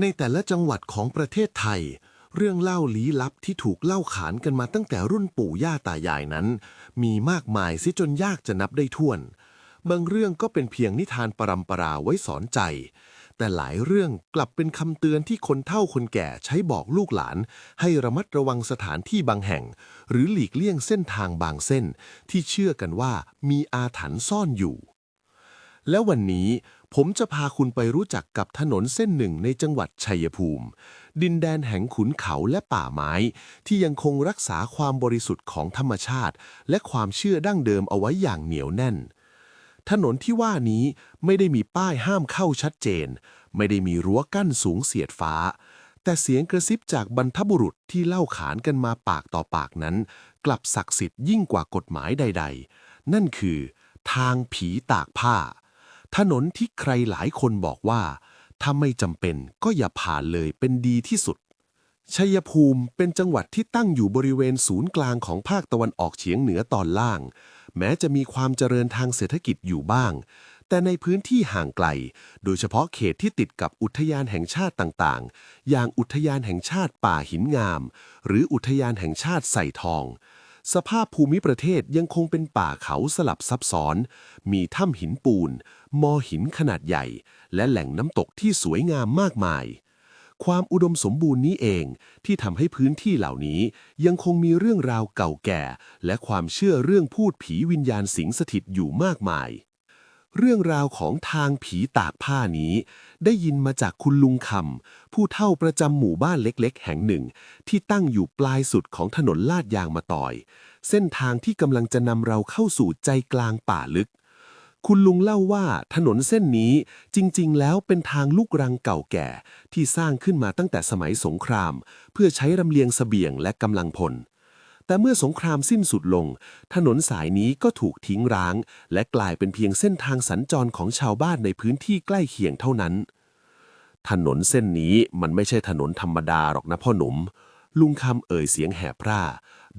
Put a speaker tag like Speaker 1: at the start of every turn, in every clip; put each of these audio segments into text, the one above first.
Speaker 1: ในแต่ละจังหวัดของประเทศไทย เรื่องเล่าลี้ลับที่ถูกเล่าขานกันมาตั้งแต่รุ่นปู่ย่าตายายนั้น มีมากมายซิจนยากจะนับได้ถ้วน บางเรื่องก็เป็นเพียงนิทานปรำปราไว้สอนใจ แต่หลายเรื่องกลับเป็นคำเตือนที่คนเฒ่าคนแก่ใช้บอกลูกหลาน ให้ระมัดระวังสถานที่บางแห่ง หรือหลีกเลี่ยงเส้นทางบางเส้น ที่เชื่อกันว่ามีอาถรรพ์ซ่อนอยู่ และวันนี้ ผมจะพาคุณไปรู้จักกับถนนเส้นหนึ่งในจังหวัดชัยภูมิ ดินแดนแห่งขุนเขาและป่าไม้ ที่ยังคงรักษาความบริสุทธิ์ของธรรมชาติ และความเชื่อดั้งเดิมเอาไว้อย่างเหนียวแน่น ถนนที่ว่านี้ไม่ได้มีป้ายห้ามเข้าชัดเจน ไม่ได้มีรั้วกั้นสูงเสียดฟ้า แต่เสียงกระซิบจากบรรพบุรุษที่เล่าขานกันมาปากต่อปากนั้น กลับศักดิ์สิทธิ์ยิ่งกว่ากฎหมายใด ๆ นั่นคือ ทางผีตากผ้า ถนนที่ใครหลายคนบอกว่า ถ้าไม่จำเป็นก็อย่าผ่านเลยเป็นดีที่สุด ชัยภูมิเป็นจังหวัดที่ตั้งอยู่บริเวณศูนย์กลางของภาคตะวันออกเฉียงเหนือตอนล่าง แม้จะมีความเจริญทางเศรษฐกิจอยู่บ้าง แต่ในพื้นที่ห่างไกล โดยเฉพาะเขตที่ติดกับอุทยานแห่งชาติต่างๆ อย่างอุทยานแห่งชาติป่าหินงาม หรืออุทยานแห่งชาติใส่ทองสภาพภูมิประเทศยังคงเป็นป่าเขาสลับซับซ้อน มีถ้ำหินปูน มอหินขนาดใหญ่ และแหล่งน้ำตกที่สวยงามมากมาย ความอุดมสมบูรณ์นี้เองที่ทำให้พื้นที่เหล่านี้ยังคงมีเรื่องราวเก่าแก่ และความเชื่อเรื่องพูดผีวิญญาณสิงสถิตอยู่มากมาย เรื่องราวของทางผีตากผ้านี้ ได้ยินมาจากคุณลุงคำผู้เฒ่าประจำหมู่บ้านเล็ก ๆ แห่งหนึ่ง ที่ตั้งอยู่ปลายสุดของถนนลาดยางมาต่อย เส้นทางที่กำลังจะนำเราเข้าสู่ใจกลางป่าลึก คุณลุงเล่าว่าถนนเส้นนี้จริงๆ แล้วเป็นทางลูกรังเก่าแก่ ที่สร้างขึ้นมาตั้งแต่สมัยสงคราม เพื่อใช้รำเลียงเสบียงและกำลังพล แต่เมื่อสงครามสิ้นสุดลง ถนนสายนี้ก็ถูกทิ้งร้าง และกลายเป็นเพียงเส้นทางสัญจรของชาวบ้านในพื้นที่ใกล้เคียงเท่านั้น ถนนเส้นนี้มันไม่ใช่ถนนธรรมดาหรอกนะพ่อหนุ่มลุงคำเอ่ยเสียงแหบพร่า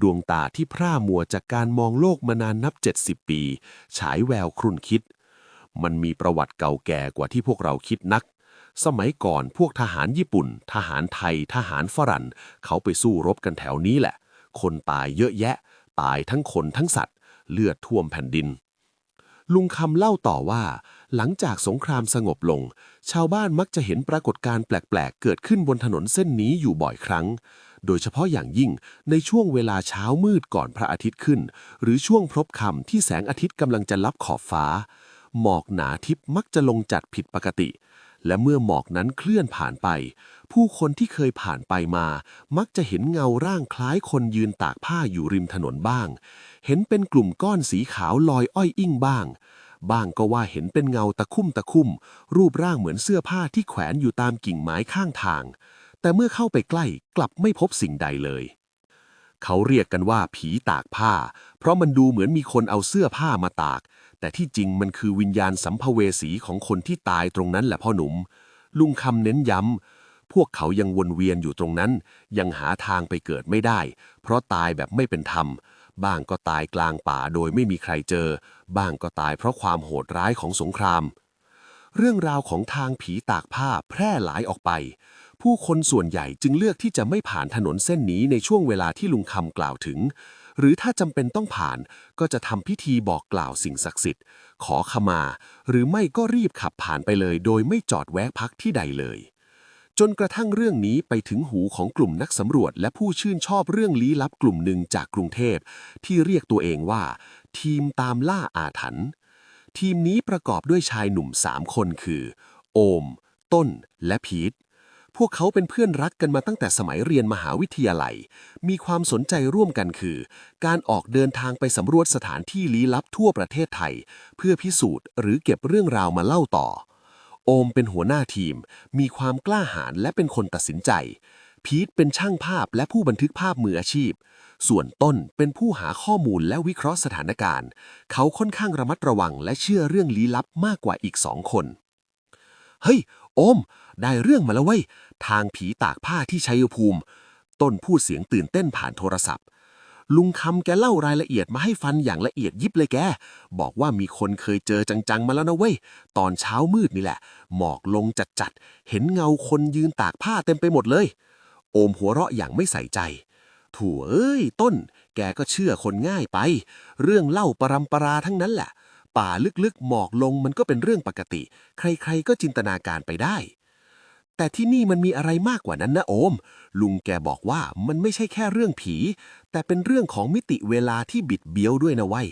Speaker 1: ดวงตาที่พร่ามัวจากการมองโลกมานานนับ 70 ปี ฉายแววครุ่นคิด มันมีประวัติเก่าแก่กว่าที่พวกเราคิดนัก สมัยก่อนพวกทหารญี่ปุ่น ทหารไทย ทหารฝรั่ง เขาไปสู้รบกันแถวนี้แหละ คนตายเยอะแยะ ตายทั้งคนทั้งสัตว์ เลือดท่วมแผ่นดินลุงคำเล่าต่อว่า หลังจากสงครามสงบลง ชาวบ้านมักจะเห็นปรากฏการณ์แปลก ๆ เกิดขึ้นบนถนนเส้นนี้อยู่บ่อยครั้ง โดยเฉพาะอย่างยิ่งในช่วงเวลาเช้ามืดก่อนพระอาทิตย์ขึ้น หรือช่วงพรบค่ำที่แสงอาทิตย์กำลังจะลับขอบฟ้า หมอกหนาทิพย์มักจะลงจัดผิดปกติ และเมื่อหมอกนั้นเคลื่อนผ่านไป ผู้คนที่เคยผ่านไปมา มักจะเห็นเงาร่างคล้ายคนยืนตากผ้าอยู่ริมถนนบ้าง เห็นเป็นกลุ่มก้อนสีขาวลอยอ้อยอิ่งบ้างบ้างก็ว่าเห็นเป็นเงาตะคุ่มตะคุ่ม รูปร่างเหมือนเสื้อผ้าที่แขวนอยู่ตามกิ่งไม้ข้างทาง แต่เมื่อเข้าไปใกล้กลับไม่พบสิ่งใดเลย เขาเรียกกันว่าผีตากผ้า เพราะมันดูเหมือนมีคนเอาเสื้อผ้ามาตาก แต่ที่จริงมันคือวิญญาณสัมภเวสีของคนที่ตายตรงนั้นแหละพ่อหนุ่ม ลุงคำเน้นย้ำ พวกเขายังวนเวียนอยู่ตรงนั้น ยังหาทางไปเกิดไม่ได้ เพราะตายแบบไม่เป็นธรรม บ้างก็ตายกลางป่าโดยไม่มีใครเจอ บ้างก็ตายเพราะความโหดร้ายของสงคราม เรื่องราวของทางผีตากผ้าแพร่หลายออกไป ผู้คนส่วนใหญ่จึงเลือกที่จะไม่ผ่านถนนเส้นนี้ในช่วงเวลาที่ลุงคำกล่าวถึง หรือถ้าจำเป็นต้องผ่านก็จะทำพิธีบอกกล่าวสิ่งศักดิ์สิทธิ์ ขอขมา หรือไม่ก็รีบขับผ่านไปเลย โดยไม่จอดแวะพักที่ใดเลย จนกระทั่งเรื่องนี้ไปถึงหูของกลุ่มนักสำรวจ และผู้ชื่นชอบเรื่องลี้ลับกลุ่มหนึ่งจากกรุงเทพ ที่เรียกตัวเองว่า ทีมตามล่าอาถรรพ์ทีมนี้ประกอบด้วยชายหนุ่มสามคนคือ โอม ต้นและพีท พวกเขาเป็นเพื่อนรักกันมาตั้งแต่สมัยเรียนมหาวิทยาลัย มีความสนใจร่วมกันคือ การออกเดินทางไปสำรวจสถานที่ลี้ลับทั่วประเทศไทย เพื่อพิสูจน์หรือเก็บเรื่องราวมาเล่าต่อ โอมเป็นหัวหน้าทีม มีความกล้าหาญและเป็นคนตัดสินใจ พีทเป็นช่างภาพและผู้บันทึกภาพมืออาชีพ ส่วนต้นเป็นผู้หาข้อมูลและวิเคราะห์สถานการณ์ เขาค่อนข้างระมัดระวังและเชื่อเรื่องลี้ลับมากกว่าอีกสองคน เฮ้ย โอม ได้เรื่องมาแล้วเว้ย ทางผีตากผ้าที่ชัยภูมิ ต้นพูดเสียงตื่นเต้นผ่านโทรศัพท์
Speaker 2: ลุงคำแกเล่ารายละเอียดมาให้ฟันอย่างละเอียดยิบเลยแก บอกว่ามีคนเคยเจอจังๆมาแล้วนะเว้ย ตอนเช้ามืดนี่แหละ หมอกลงจัดๆ เห็นเงาคนยืนตากผ้าเต็มไปหมดเลย โอมหัวเราะอย่างไม่ใส่ใจถั่วเอ้ยต้น แกก็เชื่อคนง่ายไป เรื่องเล่าปรำปราทั้งนั้นแหละ ป่าลึกๆ หมอกลงมันก็เป็นเรื่องปกติ ใครๆก็จินตนาการไปได้ แต่ที่นี่มันมีอะไรมากกว่านั้นนะโอม ลุงแกบอกว่ามันไม่ใช่แค่เรื่องผี แต่เป็นเรื่องของมิติเวลาที่บิดเบี้ยวด้วยนะว้ย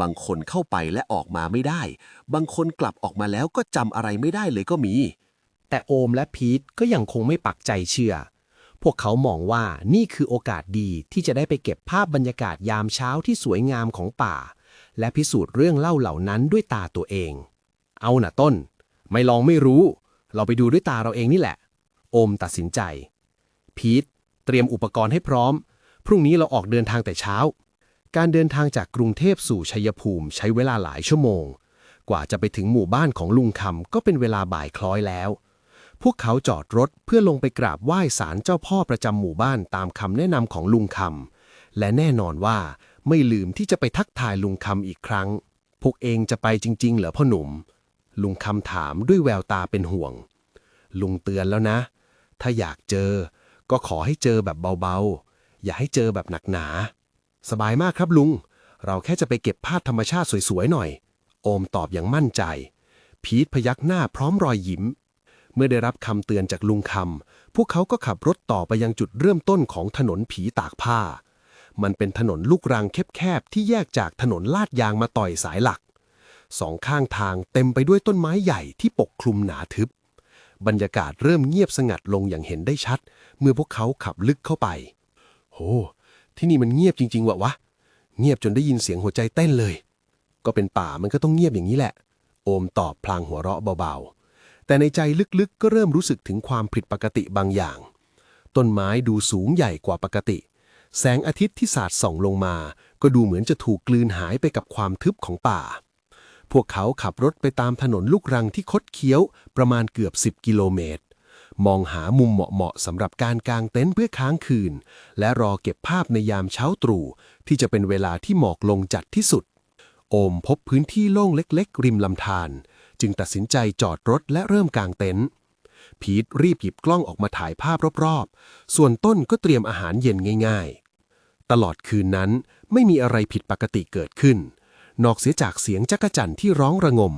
Speaker 2: บางคนเข้าไปและออกมาไม่ได้ บางคนกลับออกมาแล้วก็จำอะไรไม่ได้เลยก็มี
Speaker 3: แต่โอมและพีทก็ยังคงไม่ปักใจเชื่อ พวกเขามองว่านี่คือโอกาสดีที่จะได้ไปเก็บภาพบรรยากาศยามเช้าที่สวยงามของป่า และพิสูจน์เรื่องเล่าเหล่านั้นด้วยตาตัวเอง เอาหน่ะต้น ไม่ลองไม่รู้ เราไปดูด้วยตาเราเองนี่แหละ โอมตัดสินใจ พีทเตรียมอุปกรณ์ให้พร้อม พรุ่งนี้เราออกเดินทางแต่เช้า การเดินทางจากกรุงเทพสู่ชัยภูมิใช้เวลาหลายชั่วโมง กว่าจะไปถึงหมู่บ้านของลุงคำก็เป็นเวลาบ่ายคล้อยแล้ว พวกเขาจอดรถเพื่อลงไปกราบไหว้ศาลเจ้าพ่อประจำหมู่บ้านตามคำแนะนำของลุงคำและแน่นอนว่าไม่ลืมที่จะไปทักทายลุงคำอีกครั้ง พวกเองจะไปจริง ๆ เหรอพ่อหนุ่ม ลุงคำถามด้วยแววตาเป็นห่วง ลุงเตือนแล้วนะ ถ้าอยากเจอ ก็ขอให้เจอแบบเบาๆ อย่าให้เจอแบบหนักหนา สบายมากครับลุง เราแค่จะไปเก็บภาพธรรมชาติสวยๆหน่อย โอมตอบอย่างมั่นใจ พีทพยักหน้าพร้อมรอยยิ้ม เมื่อได้รับคำเตือนจากลุงคำพวกเขาก็ขับรถต่อไปยังจุดเริ่มต้นของถนนผีตากผ้า มันเป็นถนนลูกรังแคบๆที่แยกจากถนนลาดยางมาต่อยสายหลัก สองข้างทางเต็มไปด้วยต้นไม้ใหญ่ที่ปกคลุมหนาทึบ บรรยากาศเริ่มเงียบสงัดลงอย่างเห็นได้ชัด เมื่อพวกเขาขับลึกเข้าไป โห ที่นี่มันเงียบจริง ๆวะวะ เงียบจนได้ยินเสียงหัวใจเต้นเลย ก็เป็นป่ามันก็ต้องเงียบอย่างนี้แหละ โอมตอบพลางหัวเราะเบาๆ แต่ในใจลึกๆ ก็เริ่มรู้สึกถึงความผิดปกติบางอย่าง ต้นไม้ดูสูงใหญ่กว่าปกติ แสงอาทิตย์ที่สาดส่องลงมา ก็ดูเหมือนจะถูกกลืนหายไปกับความทึบของป่า พวกเขาขับรถไปตามถนนลูกรังที่คดเคี้ยวประมาณเกือบ 10 กิโลเมตร มองหามุมเหมาะๆสำหรับการกางเต็นท์เพื่อค้างคืน และรอเก็บภาพในยามเช้าตรู่ที่จะเป็นเวลาที่หมอกลงจัดที่สุด โอมพบพื้นที่โล่งเล็ก ๆ ริมลำธารจึงตัดสินใจจอดรถและเริ่มกางเต็นท์พีทรีบหยิบกล้องออกมาถ่ายภาพรอบๆ ส่วนต้นก็เตรียมอาหารเย็นง่าย ๆ ตลอดคืนนั้นไม่มีอะไรผิดปกติเกิดขึ้น นอกเสียจากเสียงจักจั่นที่ร้องระงม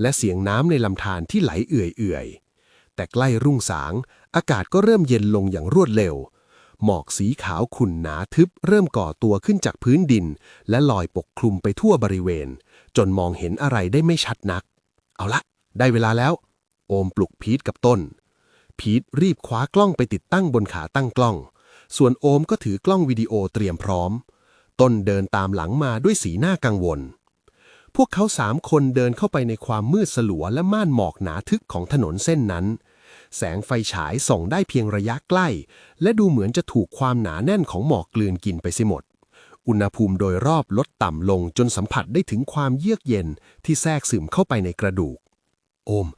Speaker 3: และเสียงน้ำในลำธารที่ไหลเอื่อยๆ แต่ใกล้รุ่งสาง อากาศก็เริ่มเย็นลงอย่างรวดเร็ว หมอกสีขาวขุ่นหนาทึบ เริ่มก่อตัวขึ้นจากพื้นดิน และลอยปกคลุมไปทั่วบริเวณ จนมองเห็นอะไรได้ไม่ชัดนัก เอาละ ได้เวลาแล้ว โอมปลุกพีทกับต้น พีทรีบคว้ากล้องไปติดตั้งบนขาตั้งกล้อง ส่วนโอมก็ถือกล้องวิดีโอเตรียมพร้อม ต้นเดินตามหลังมาด้วยสีหน้ากังวล พวกเขาสามคนเดินเข้าไปในความมืดสลัวและม่านหมอกหนาทึกของถนนเส้นนั้น แสงไฟฉายส่องได้เพียงระยะใกล้ และดูเหมือนจะถูกความหนาแน่นของหมอกกลืนกินไปเสียหมด อุณหภูมิโดยรอบลดต่ำลงจนสัมผัสได้ถึงความเยือกเย็นที่แทรกซึมเข้าไปในกระดูก โอม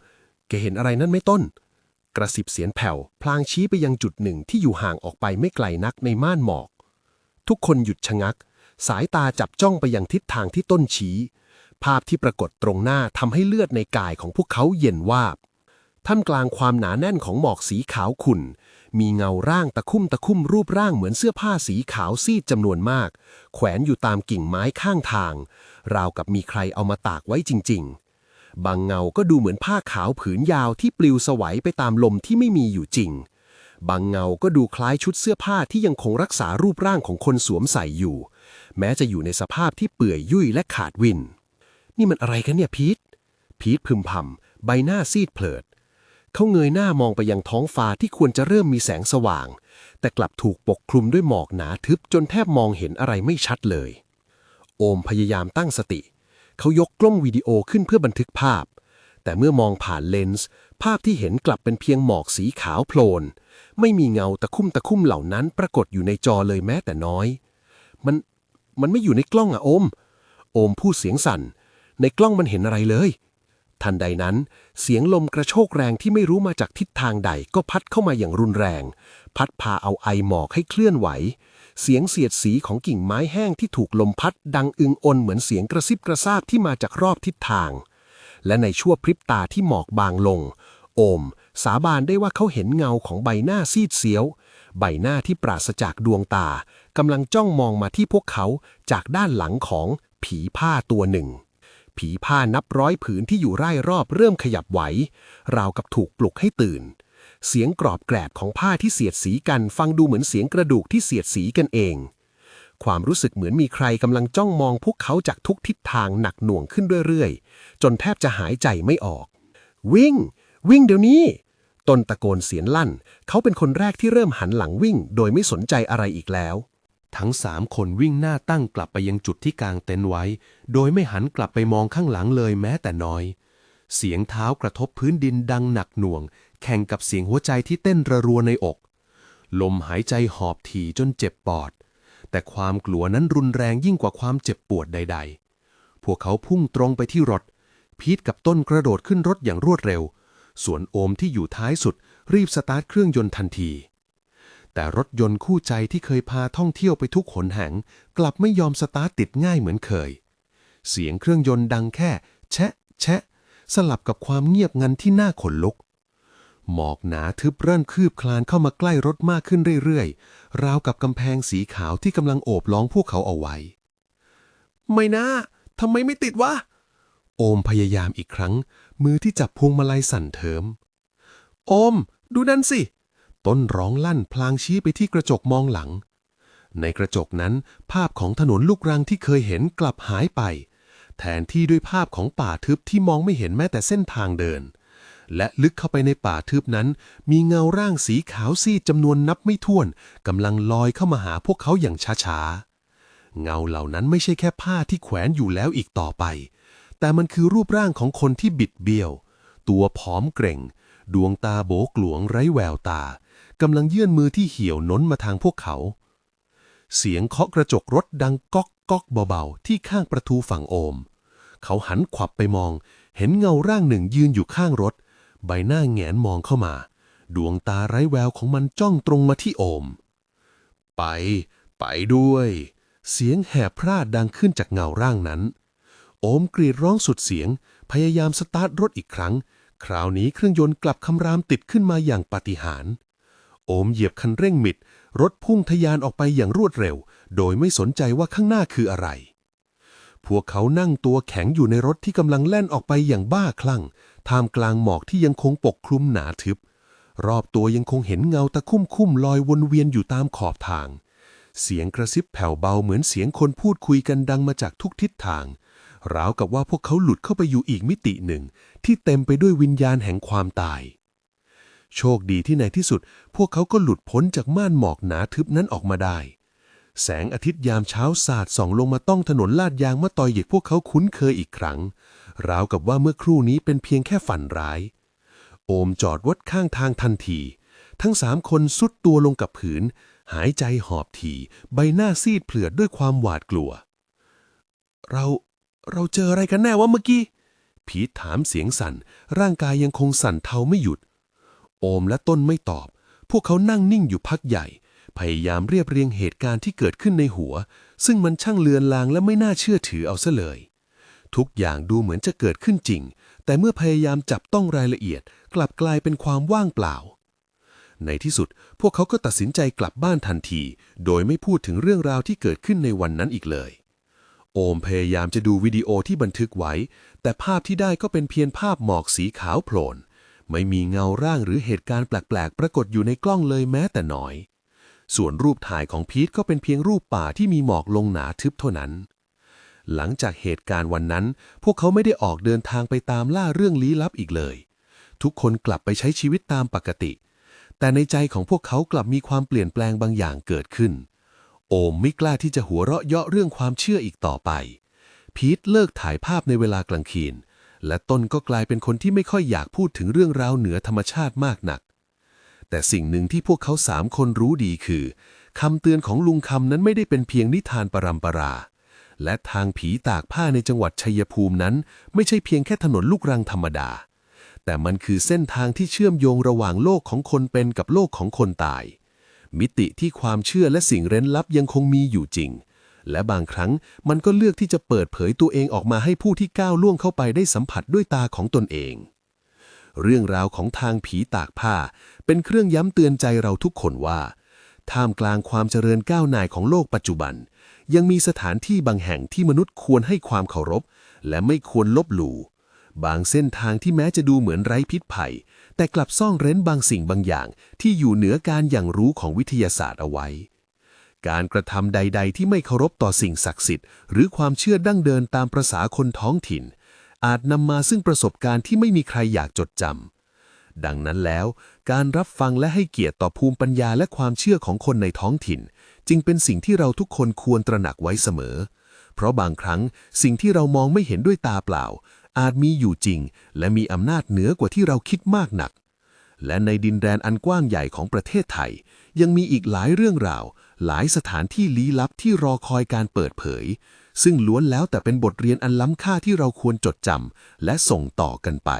Speaker 3: แกเห็นอะไรนั่นไหมต้น กระสิบเสียงแผ่ว พลางชี้ไปยังจุดหนึ่งที่อยู่ห่างออกไปไม่ไกลนักในม่านหมอก ทุกคนหยุดชะงัก สายตาจับจ้องไปยังทิศทางที่ต้นชี้ ภาพที่ปรากฏตรงหน้าทำให้เลือดในกายของพวกเขาเย็นวาบ ท่ามกลางความหนาแน่นของหมอกสีขาวขุ่น มีเงาร่างตะคุ่มตะคุ่มรูปร่างเหมือนเสื้อผ้าสีขาวซีดจำนวนมาก แขวนอยู่ตามกิ่งไม้ข้างทาง ราวกับมีใครเอามาตากไว้จริง ๆ บางเงาก็ดูเหมือนผ้าขาวผืนยาวที่ปลิวสวัยไปตามลมที่ไม่มีอยู่จริง บางเงาก็ดูคล้ายชุดเสื้อผ้าที่ยังคงรักษารูปร่างของคนสวมใส่อยู่ แม้จะอยู่ในสภาพที่เปื่อยยุ่ยและขาดวิน นี่มันอะไรกันเนี่ยพีท พีทพึมพำใบหน้าซีดเผลิด เขาเงยหน้ามองไปยังท้องฟ้าที่ควรจะเริ่มมีแสงสว่าง แต่กลับถูกปกคลุมด้วยหมอกหนาทึบจนแทบมองเห็นอะไรไม่ชัดเลย โอมพยายามตั้งสติ เขายกกล้องวิดีโอขึ้นเพื่อบันทึกภาพ แต่เมื่อมองผ่านเลนส์ภาพที่เห็นกลับเป็นเพียงหมอกสีขาวโพลน ไม่มีเงาตะคุ่มตะคุ่มเหล่านั้นปรากฏอยู่ในจอเลยแม้แต่น้อย มัน มันไม่อยู่ในกล้องอะโอม โอมพูดเสียงสั่น ในกล้องมันเห็นอะไรเลย ทันใดนั้น เสียงลมกระโชกแรงที่ไม่รู้มาจากทิศทางใดก็พัดเข้ามาอย่างรุนแรง พัดพาเอาไอหมอกให้เคลื่อนไหว เสียงเสียดสีของกิ่งไม้แห้งที่ถูกลมพัดดังอึงอนเหมือนเสียงกระซิบกระซาบที่มาจากรอบทิศทาง และในชั่วพริบตาที่หมอกบางลง โอม สาบานได้ว่าเขาเห็นเงาของใบหน้าซีดเสียว ใบหน้าที่ปราศจากดวงตากำลังจ้องมองมาที่พวกเขาจากด้านหลังของผีผ้าตัวหนึ่ง ผีผ้านับร้อยผืนที่อยู่ไร่รอบเริ่มขยับไหว ราวกับถูกปลุกให้ตื่น เสียงกรอบแกรบของผ้าที่เสียดสีกันฟังดูเหมือนเสียงกระดูกที่เสียดสีกันเอง ความรู้สึกเหมือนมีใครกำลังจ้องมองพวกเขาจากทุกทิศทางหนักหน่วงขึ้นเรื่อยๆ จนแทบจะหายใจไม่ออก วิ่ง วิ่งเดี๋ยวนี้ตนตะโกนเสียงลั่น เขาเป็นคนแรกที่เริ่มหันหลังวิ่ง โดยไม่สนใจอะไรอีกแล้ว
Speaker 4: ทั้งสามคนวิ่งหน้าตั้งกลับไปยังจุดที่กางเต็นท์ไว้ โดยไม่หันกลับไปมองข้างหลังเลยแม้แต่น้อย เสียงเท้ากระทบพื้นดินดังหนักหน่วง แข่งกับเสียงหัวใจที่เต้นระรัวในอก ลมหายใจหอบถี่จนเจ็บปอด แต่ความกลัวนั้นรุนแรงยิ่งกว่าความเจ็บปวดใด ๆ พวกเขาพุ่งตรงไปที่รถ พีทกับต้นกระโดดขึ้นรถอย่างรวดเร็ว ส่วนโอมที่อยู่ท้ายสุดรีบสตาร์ทเครื่องยนต์ทันที แต่รถยนต์คู่ใจที่เคยพาท่องเที่ยวไปทุกหนแห่งกลับไม่ยอมสตาร์ทติดง่ายเหมือนเคย เสียงเครื่องยนต์ดังแค่ แชะ แชะ สลับกับความเงียบงันที่น่าขนลุก หมอกหนาทึบเริ่มคืบคลานเข้ามาใกล้รถมากขึ้นเรื่อยๆ ราวกับกำแพงสีขาวที่กำลังโอบล้อมพวกเขาเอาไว้ ไม่นะทำไมไม่ติดวะ โอมพยายามอีกครั้ง มือที่จับพวงมาลัยสั่นเทิม โอม ดูนั่นสิ ต้นร้องลั่นพลางชี้ไปที่กระจกมองหลัง ในกระจกนั้นภาพของถนนลูกรังที่เคยเห็นกลับหายไป แทนที่ด้วยภาพของป่าทึบที่มองไม่เห็นแม้แต่เส้นทางเดิน และลึกเข้าไปในป่าทึบนั้น มีเงาร่างสีขาวซีดจำนวนนับไม่ถ้วนกำลังลอยเข้ามาหาพวกเขาอย่างช้าๆ เงาเหล่านั้นไม่ใช่แค่ผ้าที่แขวนอยู่แล้วอีกต่อไป แต่มันคือรูปร่างของคนที่บิดเบี้ยว ตัวผอมเกร่งดวงตาโบกหลวงไร้แววตา กำลังยื่นมือที่เหี่ยวน้นมาทางพวกเขา เสียงเคาะกระจกรถดังก๊อกก๊อกเบาๆ ที่ข้างประตูฝั่งโอม เขาหันขวับไปมอง เห็นเงาร่างหนึ่งยืนอยู่ข้างรถ ใบหน้าแงนมองเข้ามา ดวงตาไร้แววของมันจ้องตรงมาที่โอม ไป ไปด้วย เสียงแหบพร่าดังขึ้นจากเงาร่างนั้น โอมกรีดร้องสุดเสียง พยายามสตาร์ทรถอีกครั้ง คราวนี้เครื่องยนต์กลับคำรามติดขึ้นมาอย่างปาฏิหาริย์ โอมเหยียบคันเร่งมิด รถพุ่งทะยานออกไปอย่างรวดเร็ว โดยไม่สนใจว่าข้างหน้าคืออะไร พวกเขานั่งตัวแข็งอยู่ในรถที่กำลังแล่นออกไปอย่างบ้าคลั่ง ท่ามกลางหมอกที่ยังคงปกคลุมหนาทึบ รอบตัวยังคงเห็นเงาตะคุ่มคุ่มๆลอยวนเวียนอยู่ตามขอบทาง เสียงกระซิบแผ่วเบาเหมือนเสียงคนพูดคุยกันดังมาจากทุกทิศทาง ราวกับว่าพวกเขาหลุดเข้าไปอยู่อีกมิติหนึ่ง ที่เต็มไปด้วยวิญญาณแห่งความตาย โชคดีที่ในที่สุด พวกเขาก็หลุดพ้นจากม่านหมอกหนาทึบนั้นออกมาได้ แสงอาทิตย์ยามเช้าสาดส่องลงมาต้องถนนลาดยางมะตอยเหยกพวกเขาคุ้นเคยอีกครั้ง ราวกับว่าเมื่อครู่นี้เป็นเพียงแค่ฝันร้าย โอมจอดรถข้างทางทันที ทั้งสามคนสุดตัวลงกับผืน หายใจหอบถี่ ใบหน้าซีดเผือดด้วยความหวาดกลัว เราเราเจออะไรกันแน่วะเมื่อกี้ พีทถามเสียงสั่น ร่างกายยังคงสั่นเทาไม่หยุด โอมและต้นไม่ตอบ พวกเขานั่งนิ่งอยู่พักใหญ่ พยายามเรียบเรียงเหตุการณ์ที่เกิดขึ้นในหัว ซึ่งมันช่างเลือนลางและไม่น่าเชื่อถือเอาซะเลย ทุกอย่างดูเหมือนจะเกิดขึ้นจริง แต่เมื่อพยายามจับต้องรายละเอียด กลับกลายเป็นความว่างเปล่า ในที่สุด พวกเขาก็ตัดสินใจกลับบ้านทันที โดยไม่พูดถึงเรื่องราวที่เกิดขึ้นในวันนั้นอีกเลยโอมพยายามจะดูวิดีโอที่บันทึกไว้ แต่ภาพที่ได้ก็เป็นเพียงภาพหมอกสีขาวโพลน ไม่มีเงาร่างหรือเหตุการณ์แปลกๆ ปรากฏอยู่ในกล้องเลยแม้แต่น้อย ส่วนรูปถ่ายของพีทก็เป็นเพียงรูปป่าที่มีหมอกลงหนาทึบเท่านั้น หลังจากเหตุการณ์วันนั้น พวกเขาไม่ได้ออกเดินทางไปตามล่าเรื่องลี้ลับอีกเลย ทุกคนกลับไปใช้ชีวิตตามปกติ แต่ในใจของพวกเขากลับมีความเปลี่ยนแปลงบางอย่างเกิดขึ้น โอมไม่กล้าที่จะหัวเราะเยาะเรื่องความเชื่ออีกต่อไป พีทเลิกถ่ายภาพในเวลากลางคืน และต้นก็กลายเป็นคนที่ไม่ค่อยอยากพูดถึงเรื่องราวเหนือธรรมชาติมากนัก แต่สิ่งหนึ่งที่พวกเขาสามคนรู้ดีคือคำเตือนของลุงคำนั้นไม่ได้เป็นเพียงนิทานปรำปรา และทางผีตากผ้าในจังหวัดชัยภูมินั้น ไม่ใช่เพียงแค่ถนนลูกรังธรรมดา แต่มันคือเส้นทางที่เชื่อมโยงระหว่างโลกของคนเป็นกับโลกของคนตาย
Speaker 2: มิติที่ความเชื่อและสิ่งเร้นลับยังคงมีอยู่จริง และบางครั้งมันก็เลือกที่จะเปิดเผยตัวเองออกมาให้ผู้ที่ก้าวล่วงเข้าไปได้สัมผัสด้วยตาของตนเอง เรื่องราวของทางผีตากผ้า เป็นเครื่องย้ำเตือนใจเราทุกคนว่า ท่ามกลางความเจริญก้าวหน้าของโลกปัจจุบัน ยังมีสถานที่บางแห่งที่มนุษย์ควรให้ความเคารพ และไม่ควรลบหลู่บางเส้นทางที่แม้จะดูเหมือนไร้พิษภัย แต่กลับซ่อนเร้นบางสิ่งบางอย่างที่อยู่เหนือการอย่างรู้ของวิทยาศาสตร์เอาไว้ การกระทำใด ๆ ที่ไม่เคารพต่อสิ่งศักดิ์สิทธิ์ หรือความเชื่อดั้งเดินตามประษาคนท้องถิ่น อาจนำมาซึ่งประสบการณ์ที่ไม่มีใครอยากจดจำดังนั้นแล้ว การรับฟังและให้เกียรติต่อภูมิปัญญาและความเชื่อของคนในท้องถิ่น จึงเป็นสิ่งที่เราทุกคนควรตระหนักไว้เสมอ เพราะบางครั้งสิ่งที่เรามองไม่เห็นด้วยตาเปล่า อาจมีอยู่จริง และมีอำนาจเหนือกว่าที่เราคิดมากหนัก และในดินแดนอันกว้างใหญ่ของประเทศไทย ยังมีอีกหลายเรื่องราว หลายสถานที่ลี้ลับที่รอคอยการเปิดเผย ซึ่งล้วนแล้วแต่เป็นบทเรียนอันล้ำค่าที่เราควรจดจำและส่งต่อกันไป